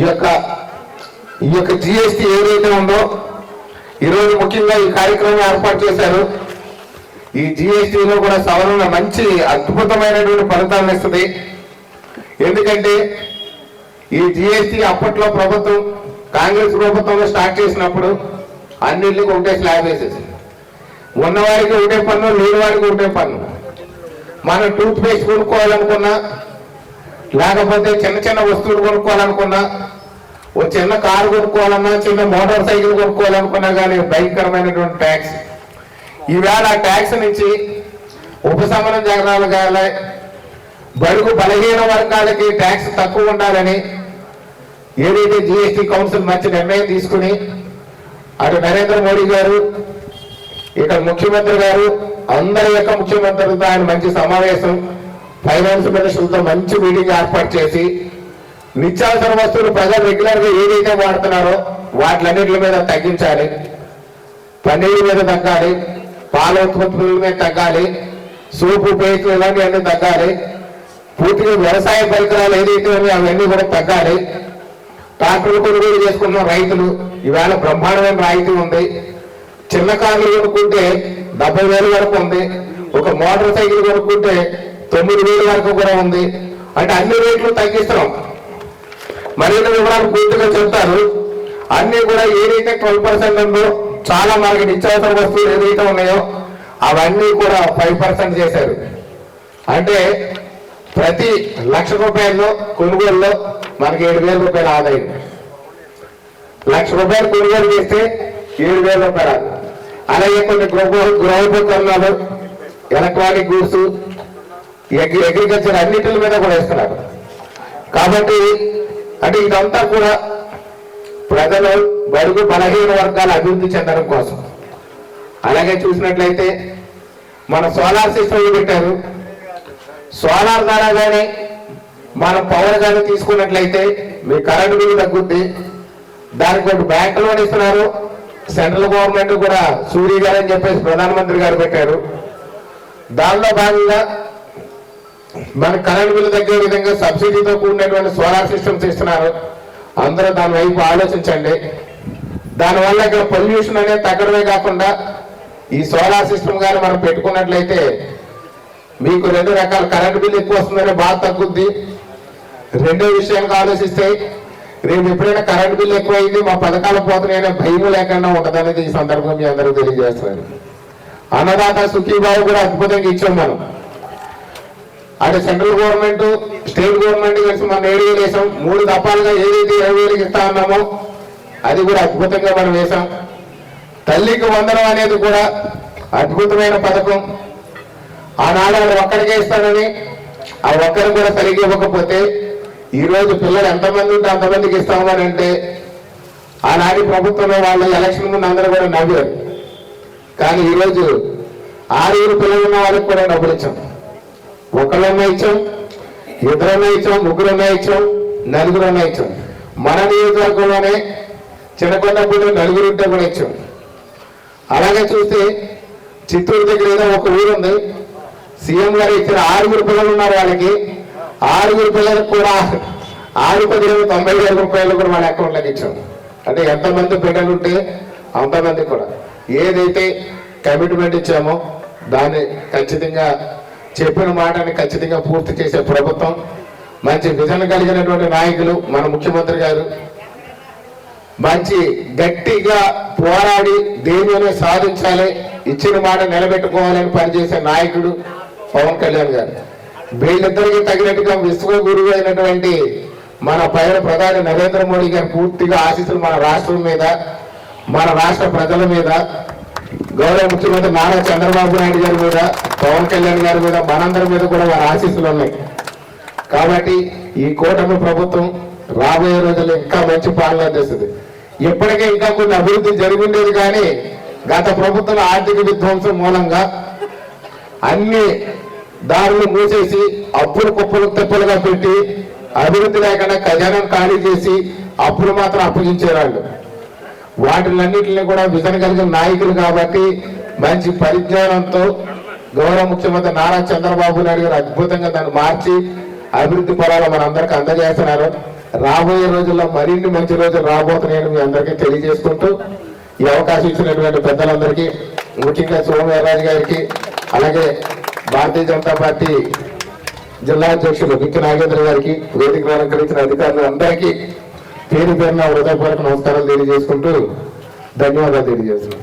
ఈ యొక్క ఈ యొక్క జిఎస్టీ ఏదైతే ఉందో ఈరోజు ముఖ్యంగా ఈ కార్యక్రమం ఏర్పాటు చేశారు. ఈ జిఎస్టీలో కూడా సవరణ మంచి అద్భుతమైనటువంటి ఫలితాలను ఇస్తుంది. ఎందుకంటే ఈ జిఎస్టీ అప్పట్లో ప్రభుత్వం కాంగ్రెస్ ప్రభుత్వంలో స్టార్ట్ చేసినప్పుడు అన్నింటికి ఒకటే స్లాబ్ వేసేసి ఉన్నవారికి ఒకటే పన్ను లేని వారికి ఒకటే పన్ను. మనం టూత్ పేస్ట్ కొనుక్కోవాలనుకున్నా లేకపోతే చిన్న చిన్న వస్తువులు కొనుక్కోవాలనుకున్నా ఓ చిన్న కారు కొనుక్కోవాలన్నా చిన్న మోటార్ సైకిల్ కొనుక్కోవాలనుకున్నా కానీ భయంకరమైనటువంటి ట్యాక్స్. ఈవేళ ఆ ట్యాక్స్ నుంచి ఉపశమనం జరగాలి బడుగు బలహీన వర్గాలకి ట్యాక్స్ తక్కువ ఉండాలని ఏదైతే జిఎస్టీ కౌన్సిల్ మంచి నిర్ణయం తీసుకుని అటు నరేంద్ర మోడీ గారు ఇక్కడ ముఖ్యమంత్రి గారు అందరి యొక్క ముఖ్యమంత్రులతో ఆయన మంచి సమావేశం ఫైనాన్స్ మినిస్టర్తో మంచి మీటింగ్ ఏర్పాటు చేసి నిత్యావసర వస్తువులు ప్రజలు రెగ్యులర్గా ఏదైతే వాడుతున్నారో వాటిలన్నింటి మీద తగ్గించాలి. పన్నీరు మీద తగ్గాలి పాల ఉత్పత్తుల మీద తగ్గాలి సూపు పేకు ఇలాంటివన్నీ తగ్గాలి. పూర్తిగా వ్యవసాయ పరికరాలు ఏదైతే ఉన్నాయో అవన్నీ కూడా తగ్గాలి. ట్రాక్టర్లు కొనుగోలు చేసుకున్న రైతులు ఈవేళ బ్రహ్మాండమైన రాయితీ ఉంది. చిన్న కార్లు కొనుక్కుంటే డెబ్బై వేలు వరకు ఉంది. ఒక మోటార్ సైకిల్ కొనుక్కుంటే తొమ్మిది వేల వరకు కూడా ఉంది. అంటే అన్ని రేట్లు తగ్గిస్తున్నాం. మరిన్ని వివరాలు పూర్తిగా చెప్తారు. అన్ని కూడా ఏదైతే ట్వెల్వ్ పర్సెంట్ ఉందో చాలా మనకి నిత్యావసర వస్తువులు ఏదైతే ఉన్నాయో అవన్నీ కూడా ఫైవ్ పర్సెంట్ చేశారు. అంటే ప్రతి లక్ష రూపాయల్లో కొనుగోలులో మనకి ఏడు వేల రూపాయల ఆదాయం. లక్ష రూపాయలు కొనుగోలు చేస్తే ఏడు వేల రూపాయలు. అలాగే కొన్ని గృహ గృహోపకరణాలు ఎలక్ట్రానిక్ గూడ్స్ అగ్రికల్చర్ అన్నిటి మీద కూడా ఇస్తున్నారు కాబట్టి అంటే ఇదంతా కూడా ప్రజలు బడుగు బలహీన వర్గాల అభివృద్ధి చెందడం కోసం. అలాగే చూసినట్లయితే మన సోలార్ సిస్టమ్ పెట్టారు. సోలార్ ద్వారా కానీ మనం పవర్ కానీ తీసుకున్నట్లయితే మీ కరెంట్ బిల్లు తగ్గుద్ది. దానికి ఒక బ్యాంక్ లోన్ ఇస్తున్నారు. సెంట్రల్ గవర్నమెంట్ కూడా సూర్య గారు అని చెప్పేసి ప్రధానమంత్రి గారు పెట్టారు. దానిలో భాగంగా మన కరెంట్ బిల్లు తగ్గే విధంగా సబ్సిడీతో కూడినటువంటి సోలార్ సిస్టమ్స్ ఇస్తున్నారు. అందరూ దాని వైపు ఆలోచించండి. దానివల్ల ఇక్కడ పొల్యూషన్ అనేది తగ్గడమే కాకుండా ఈ సోలార్ సిస్టమ్ కానీ మనం పెట్టుకున్నట్లయితే మీకు రెండు రకాల కరెంట్ బిల్ ఎక్కువ వస్తుందనే బాధ తగ్గుద్ది. రెండో విషయంగా ఆలోచిస్తే రేపు ఎప్పుడైనా కరెంట్ బిల్ ఎక్కువైంది మా పథకాలు పోతున్నాయనే భయం లేకుండా ఉంటదనేది ఈ సందర్భం మీ అందరూ తెలియజేస్తున్నారు. అన్నదాత సుఖీబాబు కూడా అద్భుతంగా ఇచ్చాం మనం. అటు సెంట్రల్ గవర్నమెంట్ స్టేట్ గవర్నమెంట్ కలిసి మనం ఏడు వేలు వేసాం. మూడు దఫాలుగా ఏదైతే ఏడు వేలకు ఇస్తా ఉన్నామో అది కూడా అద్భుతంగా మనం వేసాం. తల్లికి వందనం అనేది కూడా అద్భుతమైన పథకం. ఆనాడు అది ఒక్కడికే ఇస్తానని ఆ ఒక్కరు కూడా సరిగ్గా ఇవ్వకపోతే ఈరోజు పిల్లలు ఎంతమంది ఉంటే అంతమందికి ఇస్తామని అంటే ఆనాటి ప్రభుత్వంలో వాళ్ళు ఎలక్షన్ ముందు అందరూ కూడా నవ్వారు. కానీ ఈరోజు ఆరుగురు పిల్లలు ఉన్న వాళ్ళకి కూడా డబ్బులు ఇచ్చాం ఒకళ్ళన్నా ఇచ్చాం ఇద్దరన్నా ఇచ్చాం ముగ్గురన్నా ఇచ్చాం నలుగురన్నా ఇచ్చాం. మన నియోజకవర్గంలోనే చిన్నకొండపూడి నలుగురు ఉంటే కూడా ఇచ్చాం. అలాగే చూస్తే చిత్తూరు దగ్గర ఏదో ఒక ఊరు ఉంది. సీఎం గారు ఇచ్చిన ఆరుగురు పిల్లలు ఉన్నారు వాళ్ళకి. ఆరుగురు పిల్లలకు కూడా ఆరు పది తొంభై వేల రూపాయలు కూడా వాళ్ళ అకౌంట్లోకి ఇచ్చాం. అంటే ఎంతమంది బిడ్డలు ఉంటే అంతమంది కూడా. ఏదైతే కమిట్మెంట్ ఇచ్చామో దాన్ని ఖచ్చితంగా చెప్పిన మాటని ఖచ్చితంగా పూర్తి చేసే ప్రభుత్వం మంచి విజన్ కలిగినటువంటి నాయకులు మన ముఖ్యమంత్రి గారు. మంచి గట్టిగా పోరాడి దేనిని సాధించాలి ఇచ్చిన మాట నిలబెట్టుకోవాలని పనిచేసే నాయకుడు పవన్ కళ్యాణ్ గారు. వీళ్ళిద్దరికీ తగినట్టుగా విశ్వ గురువు అయినటువంటి మన పైన ప్రధాని నరేంద్ర మోడీ గారు పూర్తిగా ఆశీస్సులు మన రాష్ట్రం మీద మన రాష్ట్ర ప్రజల మీద గౌరవ ముఖ్యమంత్రి నారా చంద్రబాబు నాయుడు గారి మీద పవన్ కళ్యాణ్ గారి మీద మనందరి మీద కూడా వారి ఆశీస్సులు ఉన్నాయి. కాబట్టి ఈ కూటమి ప్రభుత్వం రాబోయే రోజుల్లో ఇంకా మంచి పాలన చేస్తుంది. ఇప్పటికే ఇంకా కొన్ని అభివృద్ధి జరిగిండేది కానీ గత ప్రభుత్వం ఆర్థిక విధ్వంసం మూలంగా అన్ని దారులు మూసేసి అప్పులు కుప్పలు తెప్పలుగా పెట్టి అభివృద్ధి లేకుండా ఖజానాను ఖాళీ చేసి అప్పులు మాత్రం అప్పగించేవాళ్ళు. వాటిలన్నింటినీ కూడా విజన్ కలిగిన నాయకులు కాబట్టి మంచి పరిజ్ఞానంతో గౌరవ ముఖ్యమంత్రి నారా చంద్రబాబు నాయుడు గారు అద్భుతంగా దాన్ని మార్చి అభివృద్ధి పొలాలు మనందరికీ అందజేస్తున్నారు. రాబోయే రోజుల్లో మరిన్ని మంచి రోజులు రాబోతున్నాయని మీ అందరికీ తెలియజేసుకుంటూ ఈ అవకాశం ఇచ్చినటువంటి పెద్దలందరికీ ముఖ్యంగా సోమవీర్రాజు గారికి అలాగే భారతీయ జనతా పార్టీ జిల్లా అధ్యక్షులు బిక్కి నాగేంద్ర గారికి వేదిక అలంకరించిన అధికారులు అందరికీ పేరు పేరున హృదయపూర్వక నమస్కారాలు తెలియజేసుకుంటూ ధన్యవాదాలు తెలియజేస్తున్నాను.